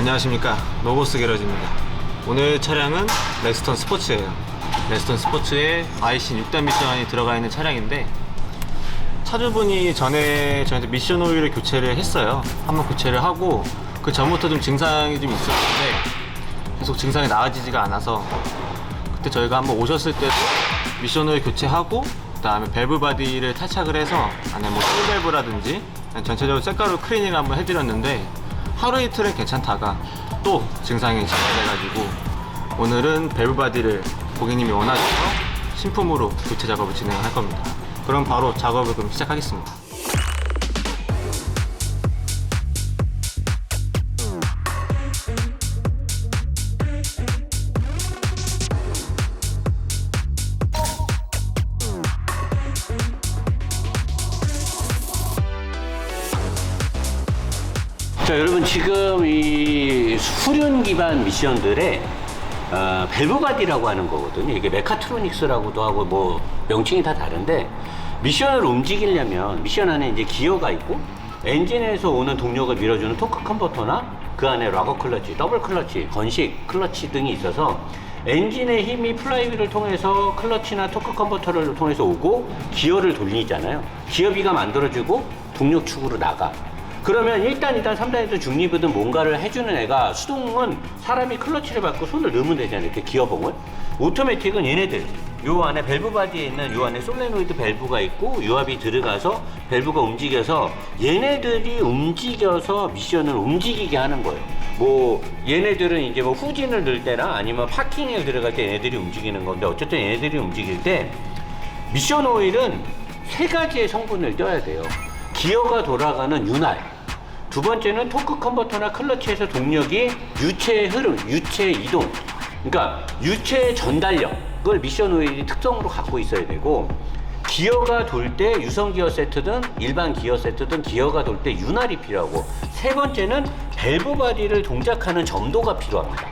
안녕하십니까. 로보스 게러지입니다. 오늘 차량은 렉스턴 스포츠예요. 렉스턴 스포츠에 아이신 6단 미션이 들어가 있는 차량인데 차주분이 전에 저한테 미션 오일을 교체를 했어요. 한번 교체를 하고 그 전부터 좀 증상이 좀 있었는데 계속 증상이 나아지지가 않아서 그때 저희가 한번 오셨을 때도 미션 오일 교체하고 그 다음에 밸브 바디를 탈착을 해서 안에 뭐 풀밸브라든지 전체적으로 색깔로 클리닝을 한번 해드렸는데 하루 이틀은 괜찮다가 또 증상이 재발해가지고 오늘은 밸브 바디를 고객님이 원하셔서 신품으로 교체 작업을 진행을 할 겁니다. 그럼 바로 작업을 그럼 시작하겠습니다. 자 여러분 지금 이 후륜 기반 미션들의 어, 밸브바디라고 하는 거거든요. 이게 메카트로닉스라고도 하고 뭐 명칭이 다 다른데 미션을 움직이려면 미션 안에 이제 기어가 있고 엔진에서 오는 동력을 밀어주는 토크 컨버터나 그 안에 락어 클러치, 더블 클러치, 건식 클러치 등이 있어서 엔진의 힘이 플라이휠을 통해서 클러치나 토크 컨버터를 통해서 오고 기어를 돌리잖아요. 기어비가 만들어주고 동력 축으로 나가. 그러면 1단, 2단, 3단에서 중립이든 뭔가를 해주는 애가 수동은 사람이 클러치를 밟고 손을 넣으면 되잖아요. 이렇게 기어봉을. 오토매틱은 얘네들. 요 안에 밸브 바디에 있는 요 안에 솔레노이드 밸브가 있고 유압이 들어가서 밸브가 움직여서 얘네들이 움직여서 미션을 움직이게 하는 거예요. 뭐 얘네들은 이제 뭐 후진을 넣을 때나 아니면 파킹에 들어갈 때 얘네들이 움직이는 건데 어쨌든 얘네들이 움직일 때 미션 오일은 세 가지의 성분을 떼야 돼요. 기어가 돌아가는 윤활. 두 번째는 토크 컨버터나 클러치에서 동력이 유체의 흐름, 유체의 이동. 그러니까 유체의 전달력을 미션 오일이 특성으로 갖고 있어야 되고 기어가 돌 때 유성 기어 세트든 일반 기어 세트든 기어가 돌 때 윤활이 필요하고 세 번째는 밸브 바디를 동작하는 점도가 필요합니다.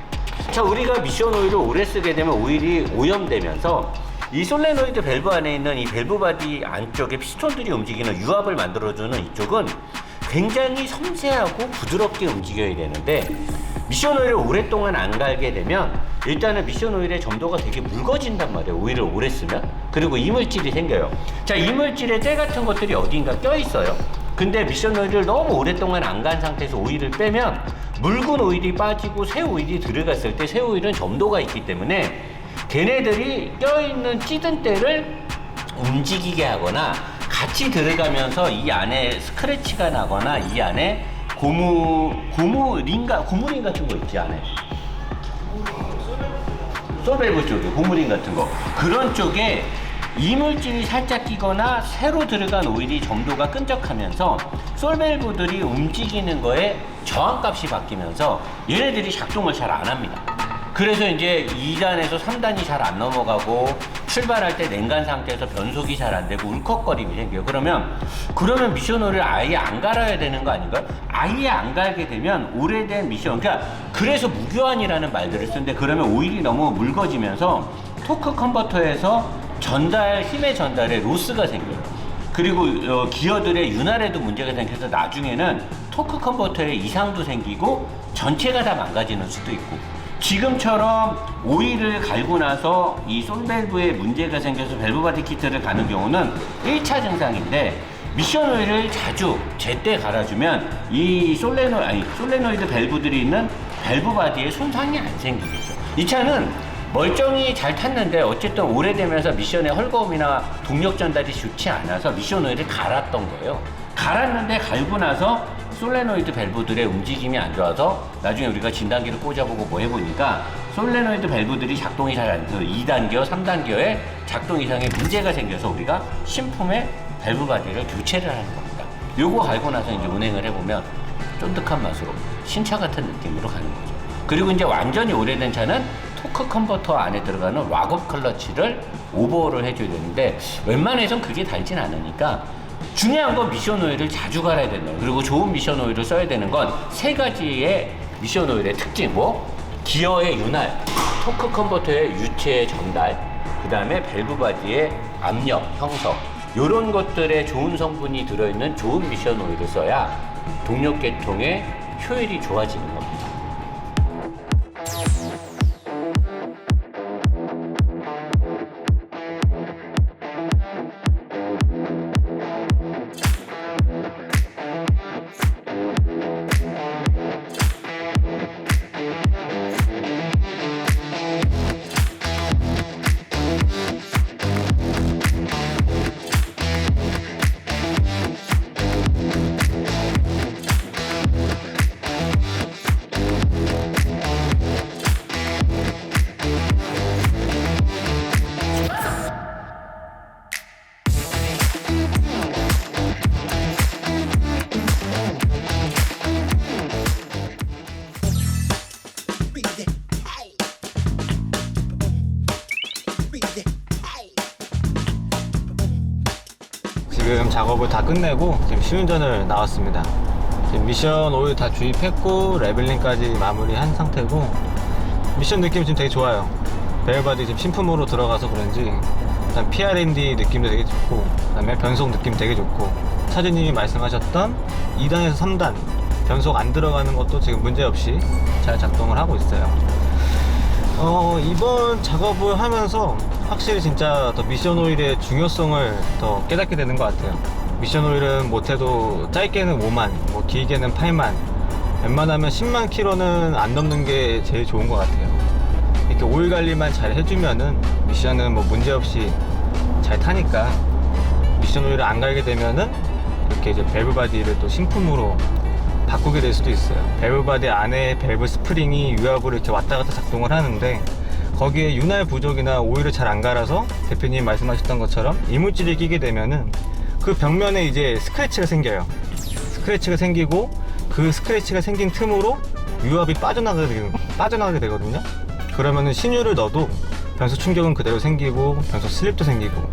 자, 우리가 미션 오일을 오래 쓰게 되면 오일이 오염되면서 이 솔레노이드 밸브 안에 있는 이 밸브 바디 안쪽에 피스톤들이 움직이는 유압을 만들어주는 이쪽은 굉장히 섬세하고 부드럽게 움직여야 되는데 미션 오일을 오랫동안 안 갈게 되면 일단은 미션 오일의 점도가 되게 묽어진단 말이에요. 오일을 오래 쓰면. 그리고 이물질이 생겨요. 자, 이물질에 때 같은 것들이 어딘가 껴 있어요. 근데 미션 오일을 너무 오랫동안 안 간 상태에서 오일을 빼면 묽은 오일이 빠지고 새 오일이 들어갔을 때 새 오일은 점도가 있기 때문에 걔네들이 껴있는 찌든 때를 움직이게 하거나 같이 들어가면서 이 안에 스크래치가 나거나 이 안에 고무 고무 링가 고무 링 같은 거 있지 안에 솔밸브 쪽에 고무 링 같은 거 그런 쪽에 이물질이 살짝 끼거나 새로 들어간 오일이 점도가 끈적하면서 솔밸브들이 움직이는 거에 저항값이 바뀌면서 얘네들이 작동을 잘 안 합니다. 그래서 이제 2단에서 3단이 잘 안 넘어가고 출발할 때 냉간 상태에서 변속이 잘 안 되고 울컥거림이 생겨요. 그러면 그러면 미션오를 아예 안 갈아야 되는 거 아닌가요? 아예 안 갈게 되면 오래된 미션 그러니까 그래서 무교환이라는 말들을 쓰는데 그러면 오일이 너무 묽어지면서 토크 컨버터에서 전달 힘의 전달에 로스가 생겨요. 그리고 어, 기어들의 윤활에도 문제가 생겨서 나중에는 토크 컨버터에 이상도 생기고 전체가 다 망가지는 수도 있고 지금처럼 오일을 갈고 나서 이 솔밸브에 문제가 생겨서 밸브 바디 키트를 가는 경우는 1차 증상인데 미션 오일을 자주 제때 갈아주면 이 솔레노 아니 솔레노이드 밸브들이 있는 밸브 바디에 손상이 안 생기겠죠. 이 차는 멀쩡히 잘 탔는데 어쨌든 오래되면서 미션의 헐거움이나 동력 전달이 좋지 않아서 미션 오일을 갈았던 거예요. 갈았는데 갈고 나서 솔레노이드 밸브들의 움직임이 안 좋아서 나중에 우리가 진단기를 꽂아보고 뭐 해보니까 솔레노이드 밸브들이 작동이 잘 안 돼서 2단기어, 3단기어에 작동 이상의 문제가 생겨서 우리가 신품의 밸브 바디를 교체를 하는 겁니다. 요거 갈고 나서 이제 운행을 해보면 쫀득한 맛으로 신차 같은 느낌으로 가는 거죠. 그리고 이제 완전히 오래된 차는 토크 컨버터 안에 들어가는 락업 클러치를 오버를 해줘야 되는데 웬만해선 그게 달진 않으니까 중요한 건 미션 오일을 자주 갈아야 된다. 그리고 좋은 미션 오일을 써야 되는 건 세 가지의 미션 오일의 특징. 뭐 기어의 윤활, 토크 컨버터의 유체의 전달, 그 다음에 밸브 바디의 압력 형성. 이런 것들에 좋은 성분이 들어있는 좋은 미션 오일을 써야 동력 계통의 효율이 좋아지는 겁니다. 지금 작업을 다 끝내고 지금 시운전을 나왔습니다. 지금 미션 오일 다 주입했고 레벨링까지 마무리한 상태고 미션 느낌 지금 되게 좋아요. 벨바디 지금 신품으로 들어가서 그런지 일단 PRND 느낌도 되게 좋고 그 다음에 변속 느낌 되게 좋고 차주님이 말씀하셨던 2단에서 3단 변속 안 들어가는 것도 지금 문제없이 잘 작동을 하고 있어요. 어, 이번 작업을 하면서 확실히 진짜 더 미션 오일의 중요성을 더 깨닫게 되는 것 같아요. 미션 오일은 못해도 짧게는 5만, 뭐 길게는 8만, 웬만하면 10만 킬로는 안 넘는 게 제일 좋은 것 같아요. 이렇게 오일 관리만 잘 해주면은 미션은 뭐 문제없이 잘 타니까 미션 오일을 안 갈게 되면은 이렇게 이제 밸브 바디를 또 신품으로 바꾸게 될 수도 있어요. 밸브 바디 안에 밸브 스프링이 유압으로 이렇게 왔다 갔다 작동을 하는데 거기에 윤활 부족이나 오일을 잘 안 갈아서 대표님 말씀하셨던 것처럼 이물질이 끼게 되면은 그 벽면에 이제 스크래치가 생겨요. 스크래치가 생기고 그 스크래치가 생긴 틈으로 유압이 빠져나가게, 되, 빠져나가게 되거든요. 그러면은 신유를 넣어도 변속 충격은 그대로 생기고 변속 슬립도 생기고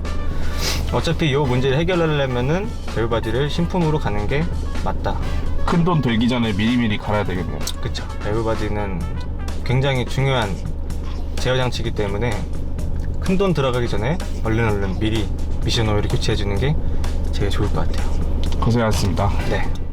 어차피 이 문제를 해결하려면은 밸브바디를 신품으로 가는 게 맞다. 큰 돈 들기 전에 미리미리 갈아야 되겠네요. 그쵸. 밸브바디는 굉장히 중요한 제어 장치이기 때문에 큰 돈 들어가기 전에 얼른 얼른 미리 미션 오일을 교체해 주는 게 제일 좋을 것 같아요. 고생하셨습니다. 네.